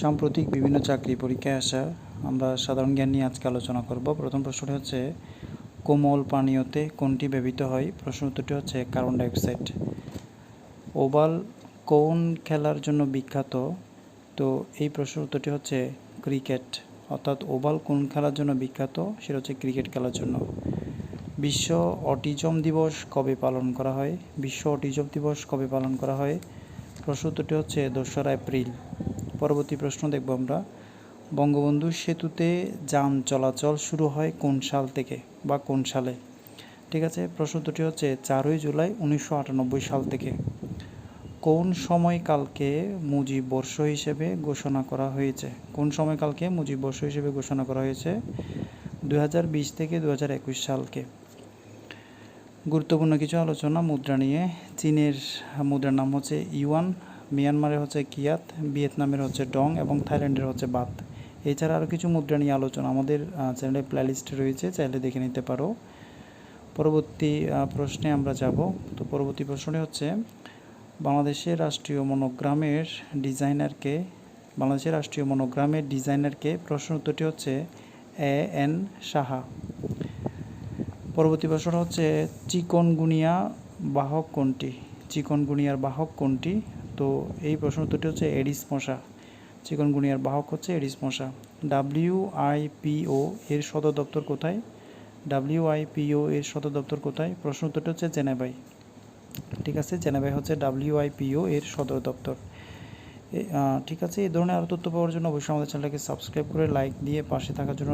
সাম্প্রতিক বিভিন্ন চাকরি পরীক্ষায় আসা আমরা সাধারণ জ্ঞান নিয়ে আজকে আলোচনা করব। প্রথম প্রশ্নটি হচ্ছে, কোমল পানীয়তে কোনটি ব্যবহৃত হয়? প্রশ্ন উত্তরটি হচ্ছে, কার্বন ডাইঅক্সাইড। ওভাল কোন খেলার জন্য বিখ্যাত? তো এই প্রশ্নের উত্তরটি হচ্ছে, ক্রিকেট। অর্থাৎ ওভাল কোন খেলার জন্য বিখ্যাত? সেটা হচ্ছে ক্রিকেট খেলার জন্য। বিশ্ব অটিজম দিবস কবে পালন করা হয়? বিশ্ব অটিজম দিবস কবে পালন করা হয়? প্রশ্ন উত্তরটি হচ্ছে, দোসরা এপ্রিল। পরবর্তী প্রশ্ন দেখব আমরা। বঙ্গবন্ধু সেতুতে যান চলাচল শুরু হয় কোন সাল থেকে বা কোন সালে? ঠিক আছে, প্রশ্ন দুটি হচ্ছে, চারই জুলাই উনিশশো আটানব্বই সাল থেকে কোন সময়কালকে মুজিব বর্ষ হিসেবে ঘোষণা করা হয়েছে? কোন সময়কালকে মুজিব বর্ষ হিসেবে ঘোষণা করা হয়েছে? দুই হাজার বিশ থেকে দু হাজার একুশ সালকে। গুরুত্বপূর্ণ কিছু আলোচনা, মুদ্রা নিয়ে। চীনের মুদ্রার নাম হচ্ছে ইউয়ান। মিয়ানমারের হচ্ছে কিয়াত, ভিয়েতনামের হচ্ছে ডং এবং থাইল্যান্ডের হচ্ছে বাত। এছাড়া আরও কিছু মুদ্রা নিয়ে আলোচনা আমাদের চ্যানেলে প্লেলিস্টে রয়েছে, চাইলে দেখে নিতে পারো। পরবর্তী প্রশ্নে আমরা যাব। তো পরবর্তী প্রশ্নটি হচ্ছে, বাংলাদেশের রাষ্ট্রীয় মনোগ্রামের ডিজাইনারকে, বাংলাদেশের রাষ্ট্রীয় মনোগ্রামের ডিজাইনারকে প্রশ্ন উত্তরটি হচ্ছে এ এন সাহা। পরবর্তী প্রশ্ন হচ্ছে, চিকনগুনিয়া বাহক কোনটি? চিকনগুনিয়ার বাহক কোনটি? তো এই প্রশ্ন উত্তরটি হচ্ছে এডিস মশা। চিকনগুনিয়ার বাহক হচ্ছে এডিস মশা। ডাব্লিউ আইপিও এর সদর দপ্তর কোথায়? ডাব্লিউ আইপিও এর সদর দপ্তর কোথায়? প্রশ্ন উত্তরটি হচ্ছে জেনেভাই। ঠিক আছে, জেনেভাই হচ্ছে ডাব্লিউ আইপিও এর সদর দপ্তর। ঠিক আছে, এই ধরনের আরও তথ্য পাওয়ার জন্য অবশ্যই আমাদের চ্যানেলটাকে সাবস্ক্রাইব করে, লাইক দিয়ে পাশে থাকার জন্য